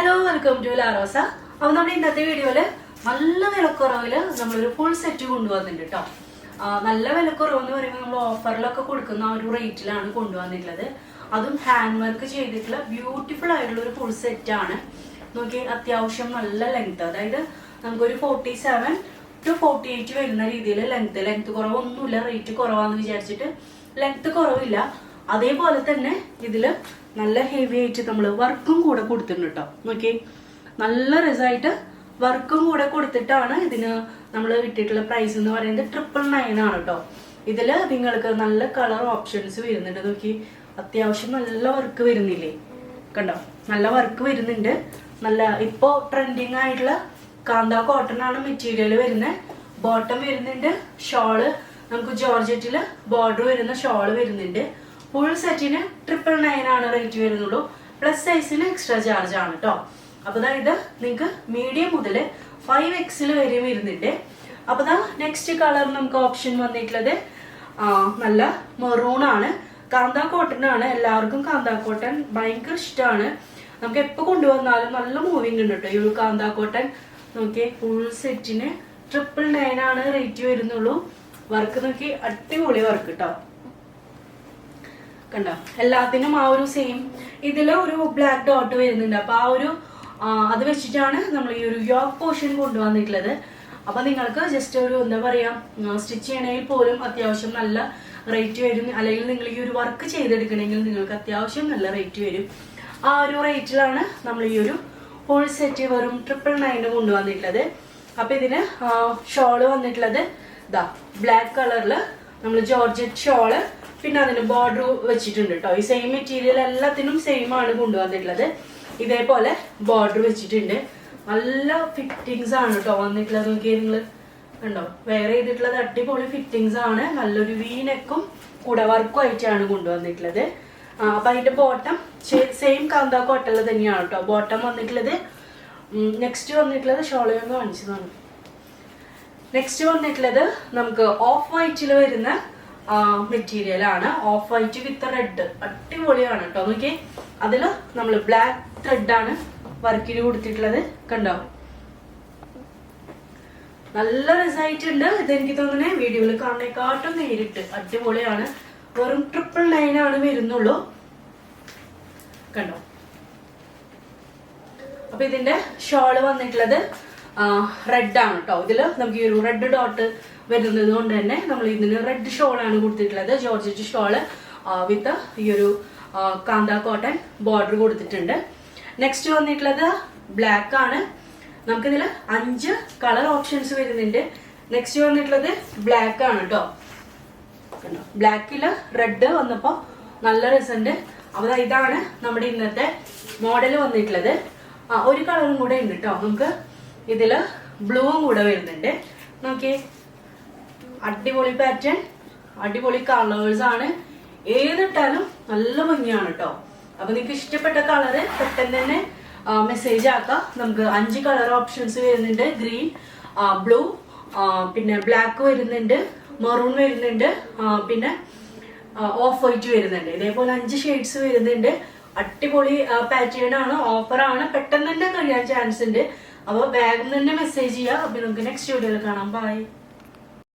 Hello welcome to Larosa അപ്പോൾ നമ്മുടെ ഇന്നത്തെ വീഡിയോയിൽ നല്ല വിലക്കുറവിൽ നമ്മളൊരു ഫുൾ സെറ്റ് കൊണ്ടുവന്നിട്ടുണ്ട് കേട്ടോ നല്ല വിലക്കുറവ് എന്ന് പറയുമ്പോൾ നമ്മൾ ഓഫറിലൊക്കെ കൊടുക്കുന്ന ആ ഒരു റേറ്റിലാണ് കൊണ്ടുവന്നിട്ടുള്ളത്. അതും ഹാൻഡ് വർക്ക് ചെയ്തിട്ടുള്ള ബ്യൂട്ടിഫുൾ ആയിട്ടുള്ള ഒരു ഫുൾ സെറ്റ് ആണ്. നോക്കി അത്യാവശ്യം നല്ല ലെങ്ത് അതായത് നമുക്കൊരു forty seven to forty eight വരുന്ന രീതിയിൽ ലെങ്ത് ലെങ്ത് കുറവൊന്നുമില്ല റേറ്റ് കുറവാന്ന് വിചാരിച്ചിട്ട് ലെങ്ത് കുറവില്ല. അതേപോലെ തന്നെ ഇതിൽ നല്ല ഹെവി ആയിട്ട് നമ്മൾ വർക്കും കൂടെ കൊടുത്തിട്ടുണ്ട് കേട്ടോ നോക്കി നല്ല രസമായിട്ട് വർക്കും കൂടെ കൊടുത്തിട്ടാണ് ഇതിന് നമ്മൾ ഇട്ടിട്ടുള്ള പ്രൈസ് എന്ന് പറയുന്നത് ട്രിപ്പിൾ നയൻ ആണ് കേട്ടോ ഇതിൽ നിങ്ങൾക്ക് നല്ല കളർ ഓപ്ഷൻസ് വരുന്നുണ്ട്. നോക്കി അത്യാവശ്യം നല്ല വർക്ക് വരുന്നില്ലേ? കണ്ടോ? നല്ല വർക്ക് വരുന്നുണ്ട്. നല്ല ഇപ്പോ ട്രെൻഡിങ് ആയിട്ടുള്ള കാന്ത കോട്ടൺ ആണ് മെറ്റീരിയൽ വരുന്നത് ബോട്ടം വരുന്നുണ്ട്. ഷോൾ നമുക്ക് ജോർജറ്റിൽ ബോർഡർ വരുന്ന ഷോൾ വരുന്നുണ്ട്. ഫുൾ സെറ്റിന് ട്രിപ്പിൾ നയൻ ആണ് റേറ്റ് വരുന്നുള്ളൂ. പ്ലസ് സൈസിന് എക്സ്ട്രാ ചാർജ് ആണ് കേട്ടോ അപ്പൊ ഇത് നിങ്ങൾക്ക് മീഡിയം മുതൽ ഫൈവ് എക്സിൽ വരെയും വരുന്നുണ്ട്. അപ്പൊ ദാ നെക്സ്റ്റ് കളർ നമുക്ക് ഓപ്ഷൻ വന്നിട്ടുള്ളത് നല്ല മെറൂൺ ആണ്. കാന്താ കോട്ടൺ ആണ്. എല്ലാവർക്കും കാന്താ കോട്ടൺ ഭയങ്കര ഇഷ്ടമാണ് നമുക്ക് എപ്പോ കൊണ്ടുവന്നാലും നല്ല മൂവിങ് ഉണ്ട് കേട്ടോ ഈ കാന്താ കോട്ടൺ നോക്കിയേ ഫുൾ സെറ്റിന് ട്രിപ്പിൾ നയൻ ആണ് റേറ്റ് വരുന്നുള്ളൂ. വർക്ക് നോക്കി അടിപൊളി വർക്ക് കേട്ടോ കണ്ടോ? എല്ലാത്തിനും ആ ഒരു സെയിം ഇതിൽ ഒരു ബ്ലാക്ക് ഡോട്ട് വരുന്നുണ്ട്. അപ്പൊ ആ ഒരു അത് വെച്ചിട്ടാണ് നമ്മൾ ഈ ഒരു യോക്ക് പോർഷൻ കൊണ്ടുവന്നിട്ടുള്ളത്. അപ്പൊ നിങ്ങൾക്ക് ജസ്റ്റ് ഒരു എന്താ പറയാ സ്റ്റിച്ച് ചെയ്യണമെങ്കിൽ പോലും അത്യാവശ്യം നല്ല റേറ്റ് വരും. അല്ലെങ്കിൽ നിങ്ങൾ ഈ ഒരു വർക്ക് ചെയ്തെടുക്കണമെങ്കിൽ നിങ്ങൾക്ക് അത്യാവശ്യം നല്ല റേറ്റ് വരും. ആ ഒരു റേറ്റിലാണ് നമ്മൾ ഈ ഒരു ഹോൾ സെറ്റ് വെറും ട്രിപ്പിൾ നയൻ കൊണ്ടുവന്നിട്ടുള്ളത്. അപ്പൊ ഇതിന് ഷോൾ വന്നിട്ടുള്ളത് ഇതാ ബ്ലാക്ക് കളറിൽ നമ്മൾ ജോർജറ്റ് ഷോൾ പിന്നെ അതിന് ബോർഡർ വെച്ചിട്ടുണ്ട് കേട്ടോ ഈ സെയിം മെറ്റീരിയൽ എല്ലാത്തിനും സെയിം ആണ് കൊണ്ടുവന്നിട്ടുള്ളത്. ഇതേപോലെ ബോർഡർ വെച്ചിട്ടുണ്ട്. നല്ല ഫിറ്റിങ്സ് ആണ് കേട്ടോ വന്നിട്ടുള്ളത്. നോക്കിയാൽ നിങ്ങൾ കണ്ടോ? വേറെ ചെയ്തിട്ടുള്ളത് അടിപൊളി ഫിറ്റിങ്സ് ആണ്. നല്ലൊരു വീനെക്കും കൂടെ വർക്കും ആയിട്ടാണ് കൊണ്ടുവന്നിട്ടുള്ളത്. അപ്പൊ അതിന്റെ ബോട്ടം സെയിം കാന്താ കോട്ടല തന്നെയാണ് കേട്ടോ ബോട്ടം വന്നിട്ടുള്ളത്. നെക്സ്റ്റ് വന്നിട്ടുള്ളത് ഷോളയൊന്ന് കാണിച്ചതാണ്. നെക്സ്റ്റ് വന്നിട്ടുള്ളത് നമുക്ക് ഓഫ് വൈറ്റിൽ വരുന്ന മെറ്റീരിയൽ ആണ്. ഓഫ് വൈറ്റ് വിത്ത് റെഡ് അടിപൊളിയാണ് കേട്ടോ നോക്കിയേ. അതിൽ നമ്മൾ ബ്ലാക്ക് ത്രെഡ് ആണ് വർക്കിന് കൊടുത്തിട്ടുള്ളത്. കണ്ടോ? നല്ല രസമായിട്ടുണ്ട് ഇതെനിക്ക് തോന്നുന്നേ വീഡിയോയിൽ കാണുന്നേക്കാട്ടും നേരിട്ട്. അടിപൊളിയാണ്. വെറും ട്രിപ്പിൾ നയൻ ആണ് വരുന്നുള്ളൂ. കണ്ടോ? അപ്പൊ ഇതിന്റെ ഷോൾ വന്നിട്ടുള്ളത് റെഡ് ആണ് കേട്ടോ ഇതിൽ നമുക്ക് ഈ ഒരു റെഡ് ഡോട്ട് വരുന്നത് കൊണ്ട് തന്നെ നമ്മൾ ഇതിന് റെഡ് ഷോൾ ആണ് കൊടുത്തിട്ടുള്ളത്. ജോർജറ്റ് ഷോൾ വിത്ത് ഈ ഒരു കാന്ത കോട്ടൺ ബോർഡർ കൊടുത്തിട്ടുണ്ട്. നെക്സ്റ്റ് വന്നിട്ടുള്ളത് ബ്ലാക്ക് ആണ്. നമുക്കിതിൽ അഞ്ച് കളർ ഓപ്ഷൻസ് വരുന്നുണ്ട്. നെക്സ്റ്റ് വന്നിട്ടുള്ളത് ബ്ലാക്ക് ആണ് കേട്ടോ ബ്ലാക്കിൽ റെഡ് വന്നപ്പോൾ നല്ല രസമുണ്ട് അപ്പൊ ഇതാണ് നമ്മുടെ ഇന്നത്തെ മോഡൽ വന്നിട്ടുള്ളത്. ഒരു കളറും കൂടെ ഉണ്ട് കേട്ടോ നമുക്ക് ഇതിൽ ബ്ലൂവും കൂടെ വരുന്നുണ്ട്. നോക്കിയേ. അടിപൊളി പാറ്റേൺ അടിപൊളി കളേഴ്സ് ആണ്. ഏതിട്ടാലും നല്ല ഭംഗിയാണ് കേട്ടോ അപ്പൊ നിങ്ങൾക്ക് ഇഷ്ടപ്പെട്ട കളറ് പെട്ടെന്ന് തന്നെ മെസ്സേജ് ആക്കാം. നമുക്ക് അഞ്ച് കളർ ഓപ്ഷൻസ് വരുന്നുണ്ട്. ഗ്രീൻ ബ്ലൂ പിന്നെ ബ്ലാക്ക് വരുന്നുണ്ട് മെറൂൺ വരുന്നുണ്ട് പിന്നെ ഓഫ് വൈറ്റ് വരുന്നുണ്ട്. ഇതേപോലെ അഞ്ച് ഷെയ്ഡ്സ് വരുന്നുണ്ട്. അടിപൊളി പാറ്റേൺ ആണ് ഓഫർ ആണ്. പെട്ടെന്ന് തന്നെ കഴിയാൻ ചാൻസ് ഉണ്ട്. അപ്പോൾ വേഗം തന്നെ മെസ്സേജ് ചെയ്യുക അപ്പൊ നമുക്ക് നെക്സ്റ്റ് വീഡിയോയിൽ കാണാം. ബൈ